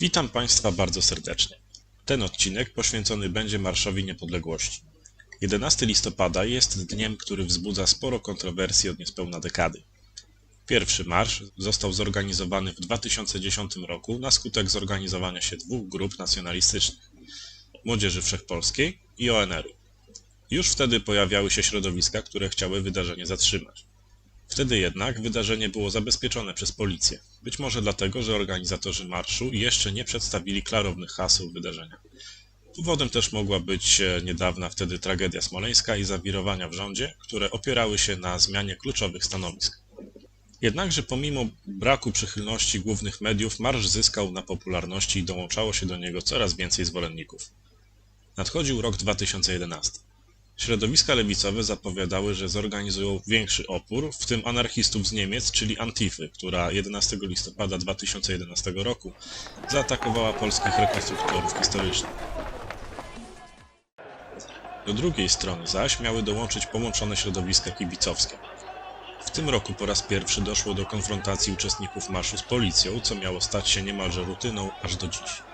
Witam Państwa bardzo serdecznie. Ten odcinek poświęcony będzie Marszowi Niepodległości. 11 listopada jest dniem, który wzbudza sporo kontrowersji od niespełna dekady. Pierwszy marsz został zorganizowany w 2010 roku na skutek zorganizowania się dwóch grup nacjonalistycznych Młodzieży Wszechpolskiej i ONR-u. Już wtedy pojawiały się środowiska, które chciały wydarzenie zatrzymać. Wtedy jednak wydarzenie było zabezpieczone przez policję. Być może dlatego, że organizatorzy marszu jeszcze nie przedstawili klarownych haseł wydarzenia. Powodem też mogła być e, niedawna wtedy tragedia smoleńska i zawirowania w rządzie, które opierały się na zmianie kluczowych stanowisk. Jednakże pomimo braku przychylności głównych mediów, marsz zyskał na popularności i dołączało się do niego coraz więcej zwolenników. Nadchodził rok 2011. Środowiska lewicowe zapowiadały, że zorganizują większy opór, w tym anarchistów z Niemiec, czyli Antify, która 11 listopada 2011 roku zaatakowała polskich rekonstruktorów historycznych. Do drugiej strony zaś miały dołączyć połączone środowiska kibicowskie. W tym roku po raz pierwszy doszło do konfrontacji uczestników marszu z policją, co miało stać się niemalże rutyną aż do dziś.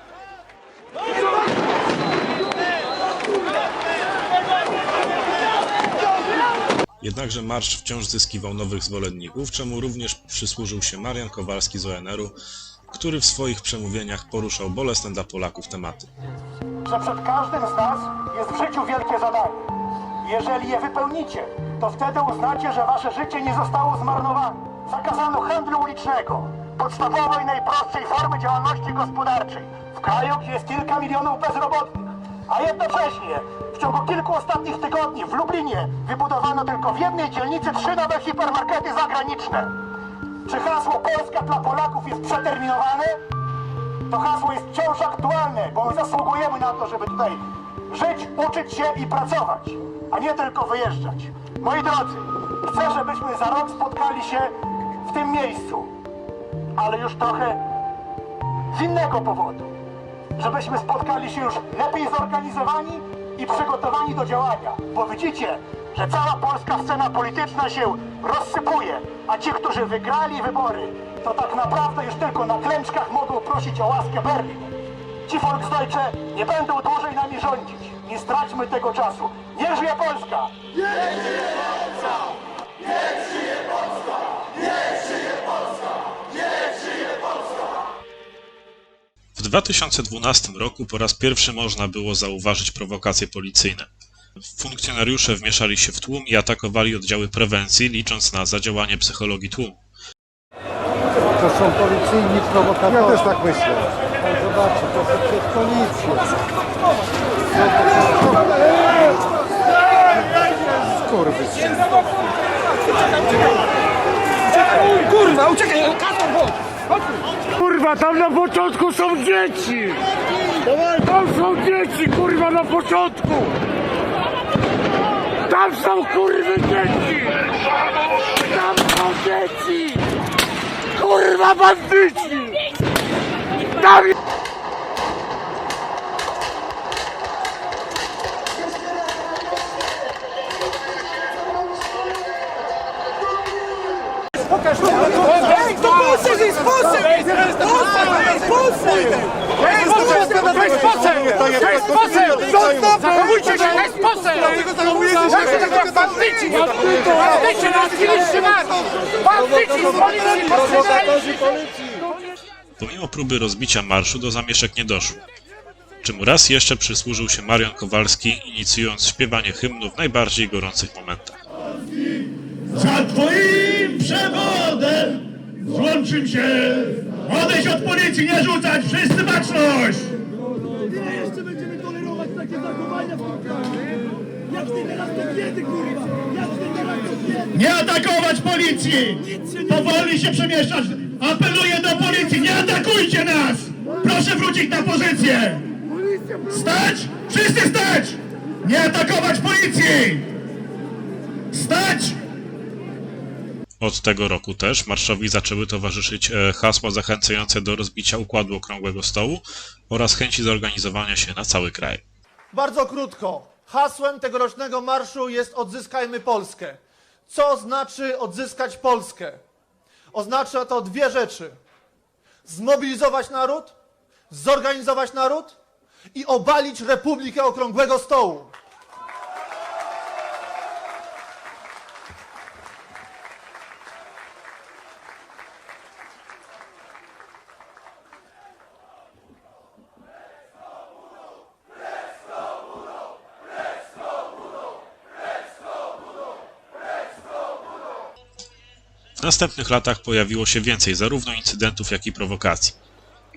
Jednakże marsz wciąż zyskiwał nowych zwolenników, czemu również przysłużył się Marian Kowalski z ONR-u, który w swoich przemówieniach poruszał bolesne dla Polaków tematy. że przed każdym z nas jest w życiu wielkie zadanie. Jeżeli je wypełnicie, to wtedy uznacie, że wasze życie nie zostało zmarnowane. Zakazano handlu ulicznego, podstawowej, najprostszej formy działalności gospodarczej, w kraju, gdzie jest kilka milionów bezrobotnych. A jednocześnie w ciągu kilku ostatnich tygodni w Lublinie wybudowano tylko w jednej dzielnicy trzy nowe hipermarkety zagraniczne. Czy hasło Polska dla Polaków jest przeterminowane? To hasło jest wciąż aktualne, bo zasługujemy na to, żeby tutaj żyć, uczyć się i pracować, a nie tylko wyjeżdżać. Moi drodzy, chcę, żebyśmy za rok spotkali się w tym miejscu, ale już trochę z innego powodu. Żebyśmy spotkali się już lepiej zorganizowani i przygotowani do działania. Bo widzicie, że cała polska scena polityczna się rozsypuje, a ci, którzy wygrali wybory, to tak naprawdę już tylko na klęczkach mogą prosić o łaskę Berlin. Ci Volksdeutsche nie będą dłużej nami rządzić. Nie straćmy tego czasu. Niech żyje Polska! W 2012 roku po raz pierwszy można było zauważyć prowokacje policyjne. Funkcjonariusze wmieszali się w tłum i atakowali oddziały prewencji, licząc na zadziałanie psychologii tłumu. To są policyjni prowokatorzy. Ja też tak myślę. Zobaczcie, to są przez policję. Kurwy. Kurwa, uciekaj! Kurwa, tam na początku są dzieci! Tam są dzieci, kurwa, na początku! Tam są kurwy dzieci! Tam są dzieci! Kurwa, bandyci! Tam. To Polsce jest Polsce! Polsce! Ej, Polsce! To jest poseł! To jest poseł! Zachowujcie się, to jest poseł! Jak to tak bandyci! Bandyci na chwiliście nas! Bandyci z policji postrzegali! Pomimo próby rozbicia marszu do zamieszek nie doszło. Czemu raz jeszcze przysłużył się Marian Kowalski, inicjując śpiewanie hymnu w najbardziej gorących momentach. Za twoim przewodem złączym się. Odejść od policji, nie rzucać, wszyscy baczność! Ile jeszcze będziemy tolerować takie zachowania w tym kraju? Jak teraz to biedy, kurwa? Jak ty teraz to biedy? Nie atakować policji! Powoli się przemieszczać! Apeluję do policji, nie atakujcie nas! Proszę wrócić na pozycję! Stać! Wszyscy stać! Nie atakować policji! Stać! Od tego roku też marszowi zaczęły towarzyszyć e, hasła zachęcające do rozbicia układu okrągłego stołu oraz chęci zorganizowania się na cały kraj. Bardzo krótko. Hasłem tegorocznego marszu jest Odzyskajmy Polskę. Co znaczy odzyskać Polskę? Oznacza to dwie rzeczy. Zmobilizować naród, zorganizować naród i obalić Republikę Okrągłego Stołu. Następnych latach pojawiło się więcej zarówno incydentów, jak i prowokacji.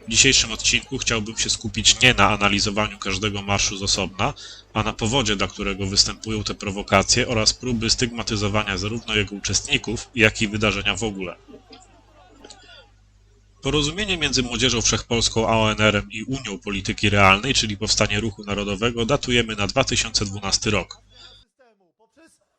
W dzisiejszym odcinku chciałbym się skupić nie na analizowaniu każdego marszu z osobna, a na powodzie, dla którego występują te prowokacje oraz próby stygmatyzowania zarówno jego uczestników, jak i wydarzenia w ogóle. Porozumienie między Młodzieżą Wszechpolską a ONR-em i Unią Polityki Realnej, czyli powstanie Ruchu Narodowego, datujemy na 2012 rok.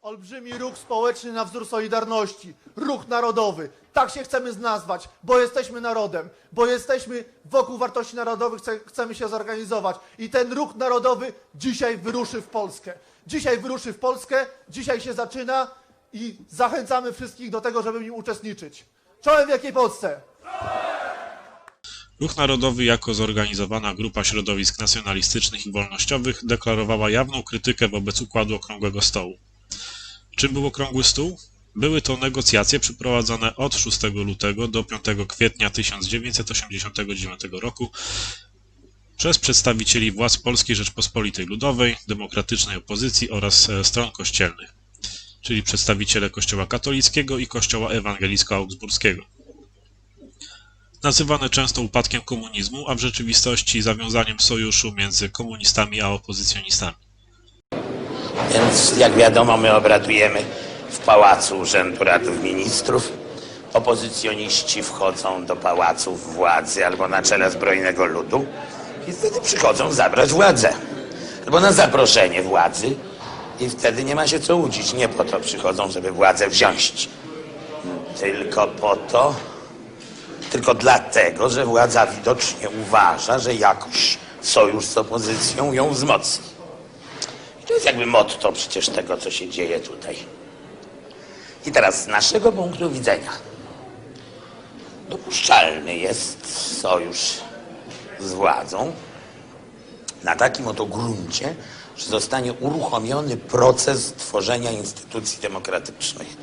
Olbrzymi ruch społeczny na wzór Solidarności, ruch narodowy. Tak się chcemy nazwać, bo jesteśmy narodem, bo jesteśmy wokół wartości narodowych, chce, chcemy się zorganizować. I ten ruch narodowy dzisiaj wyruszy w Polskę. Dzisiaj wyruszy w Polskę, dzisiaj się zaczyna i zachęcamy wszystkich do tego, żeby w nim uczestniczyć. Czołem Wielkiej Polsce! Ruch Narodowy jako zorganizowana grupa środowisk nacjonalistycznych i wolnościowych deklarowała jawną krytykę wobec układu Okrągłego Stołu. Czym był Okrągły Stół? Były to negocjacje przeprowadzone od 6 lutego do 5 kwietnia 1989 roku przez przedstawicieli władz Polskiej Rzeczpospolitej Ludowej, demokratycznej opozycji oraz e, stron kościelnych, czyli przedstawiciele Kościoła katolickiego i Kościoła ewangelicko-augsburskiego nazywane często upadkiem komunizmu, a w rzeczywistości zawiązaniem sojuszu między komunistami a opozycjonistami. Więc jak wiadomo, my obradujemy w Pałacu Urzędu Radów Ministrów. Opozycjoniści wchodzą do pałaców władzy albo na czele zbrojnego ludu i wtedy przychodzą zabrać władzę. Albo na zaproszenie władzy i wtedy nie ma się co łudzić. Nie po to przychodzą, żeby władzę wziąć. Tylko po to, tylko dlatego, że władza widocznie uważa, że jakoś sojusz z opozycją ją wzmocni. Jest jakby motto przecież tego, co się dzieje tutaj. I teraz z naszego punktu widzenia dopuszczalny jest sojusz z władzą na takim oto gruncie, że zostanie uruchomiony proces tworzenia instytucji demokratycznych.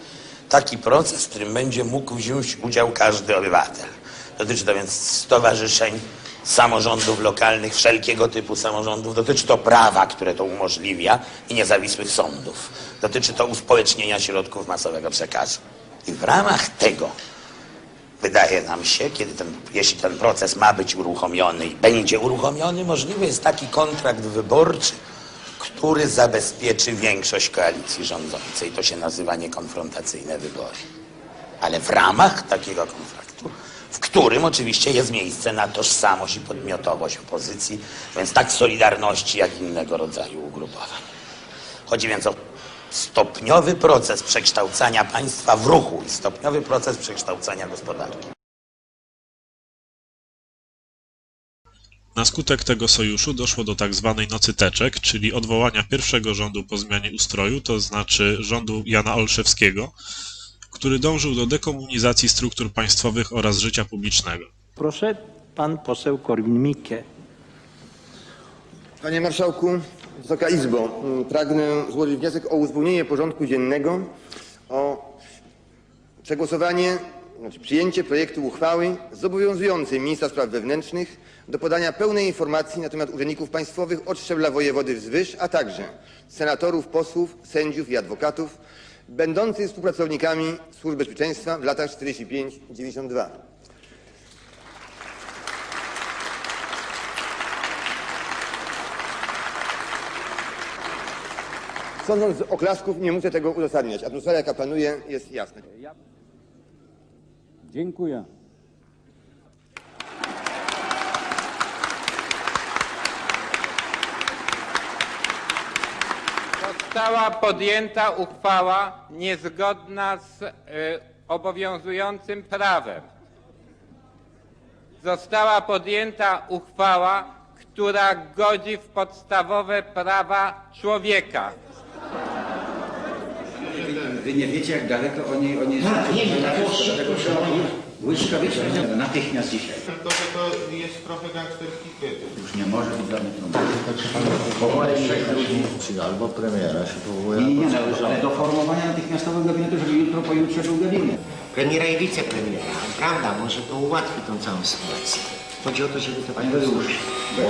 Taki proces, w którym będzie mógł wziąć udział każdy obywatel. Dotyczy to więc stowarzyszeń, samorządów lokalnych, wszelkiego typu samorządów. Dotyczy to prawa, które to umożliwia i niezawisłych sądów. Dotyczy to uspołecznienia środków masowego przekazu. I w ramach tego wydaje nam się, kiedy ten, jeśli ten proces ma być uruchomiony i będzie uruchomiony, możliwy jest taki kontrakt wyborczy, który zabezpieczy większość koalicji rządzącej. To się nazywa niekonfrontacyjne wybory. Ale w ramach takiego kontraktu, w którym oczywiście jest miejsce na tożsamość i podmiotowość opozycji, więc tak Solidarności, jak innego rodzaju ugrupowań. Chodzi więc o stopniowy proces przekształcania państwa w ruchu i stopniowy proces przekształcania gospodarki. Na skutek tego sojuszu doszło do tak zwanej nocy teczek, czyli odwołania pierwszego rządu po zmianie ustroju, to znaczy rządu Jana Olszewskiego, który dążył do dekomunizacji struktur państwowych oraz życia publicznego. Proszę, pan poseł Korwin-Mikke. Panie Marszałku, Wysoka Izbo, mm, pragnę złożyć wniosek o uzupełnienie porządku dziennego o przegłosowanie, znaczy przyjęcie projektu uchwały zobowiązującej ministra spraw wewnętrznych do podania pełnej informacji na temat urzędników państwowych od szczebla wojewody wzwyż, a także senatorów, posłów, sędziów i adwokatów będących współpracownikami służb bezpieczeństwa w latach 45-92. Sądząc z oklasków, nie muszę tego uzasadniać. Atmosfera, jaka panuje, jest jasna. Dziękuję. Została podjęta uchwała niezgodna z y, obowiązującym prawem. Została podjęta uchwała, która godzi w podstawowe prawa człowieka. Wy nie wiecie, jak daleko oni, oni są. Błyskawicznie, natychmiast dzisiaj. Tylko, że to jest trochę gangsterski krytyk. Już nie może być żadnych problemów. Powołać trzech ludzi. Albo premiera się powołuje. Nie, nie, nie, ale do formowania natychmiastowego gabinetu, żeby jutro, pojutrze był gabinet. Premiera i wicepremiera. Prawda, może to ułatwi tą całą sytuację. Chodzi o to, żeby to Panie Tadeuszu,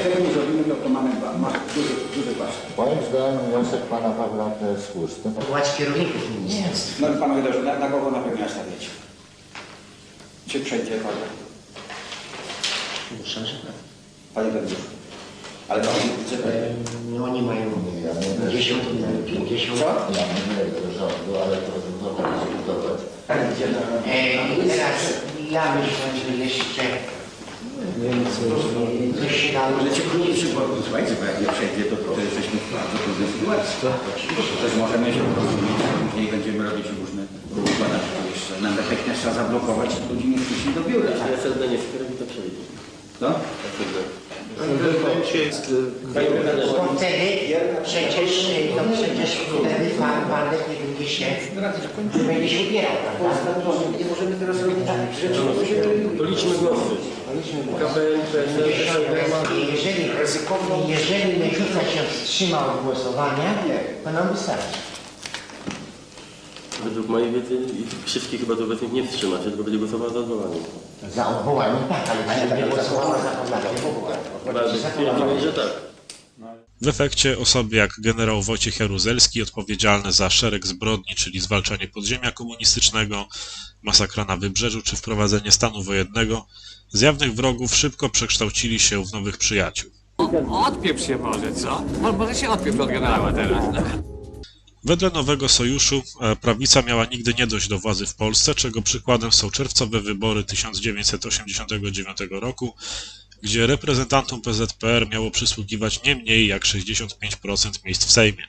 tego nie zrobimy, to, to mamy ba- ma, duży, duży wasz. Moim zdaniem wniosek pana Pawła to jest słuszny. Odwołać kierowników ministerstw. No i panowie dobrze, na, na kogo na pewno? Czy przejdzie? Muszę, że tak. Panie Tadeuszu. Ale pan wicepremier. No oni mają 50, 50. Ja nie do rządu, ale to można dyskutować. E, teraz ja myślę, że jeszcze coś się dało. Ale ci krótki przykład, słuchajcie, bo jak nie przejdzie, to, to jesteśmy w bardzo trudnej sytuacji. To też możemy się porozumieć, później będziemy robić różne układania. Jeszcze nam natychmiast trzeba zablokować, ludzi nie wpuścić do biura. Ale wtedy nie wtedy to przejdzie. Co? Bo wtedy przecież, no przecież wtedy pan Waldek nie będzie się, nie będzie się ubierał, prawda? Nie możemy teraz robić takich rzeczy. To liczmy głosy. Jeżeli, jeżeli Lewica się wstrzyma od głosowania, to nam wystarczy. Według mojej wiedzy i wszystkich chyba do obecnych nie wstrzyma się, tylko będzie głosował za odwołaniem. Za odwołanie tak, ale czy będzie głosowała za że tak. W efekcie osoby jak generał Wojciech Jaruzelski, odpowiedzialny za szereg zbrodni, czyli zwalczanie podziemia komunistycznego, masakra na Wybrzeżu czy wprowadzenie stanu wojennego, z jawnych wrogów szybko przekształcili się w nowych przyjaciół. Odpieprz się może, co? Mo- Może się odpieprz od generała teraz. Wedle nowego sojuszu e, prawica miała nigdy nie dojść do władzy w Polsce, czego przykładem są czerwcowe wybory 1989 roku, gdzie reprezentantom PZPR miało przysługiwać nie mniej jak 65% miejsc w Sejmie.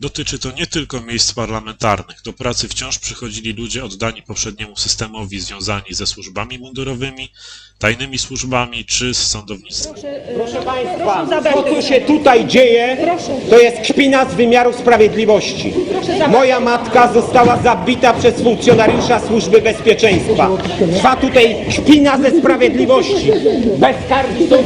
Dotyczy to nie tylko miejsc parlamentarnych. Do pracy wciąż przychodzili ludzie oddani poprzedniemu systemowi, związani ze służbami mundurowymi, tajnymi służbami czy z sądownictwem. Proszę Państwa, to co się tutaj dzieje, to jest kpina z wymiaru sprawiedliwości. Moja matka została zabita przez funkcjonariusza Służby Bezpieczeństwa. Trwa tutaj kpina ze sprawiedliwości. Bezkarni są...